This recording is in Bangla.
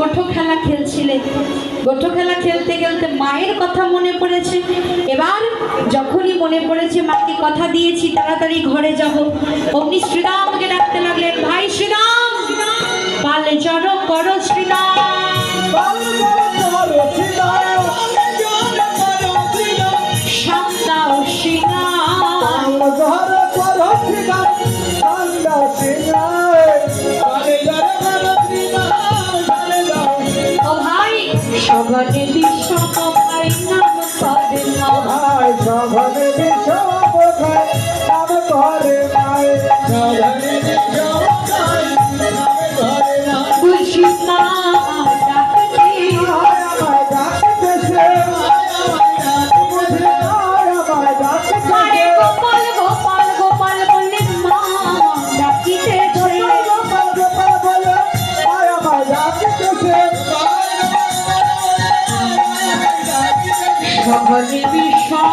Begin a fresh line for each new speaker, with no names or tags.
গোঠো খেলা খেলছিলে। গোঠো খেলা খেলতে খেলতে মায়ের কথা মনে পড়েছে। এবার যখনই মনে পড়েছে মাকে কথা দিয়েছি, তাড়াতাড়ি ঘরে যাব। অমনি শ্রীরামকে ডাকতে লাগলেন, ভাই শ্রীরাম পালে জড়ো করো শ্রীরাম। সান্দাও শ্রীরাম। সগনে বিষম ভাই নাম করে না তুলসী সগনে বিষম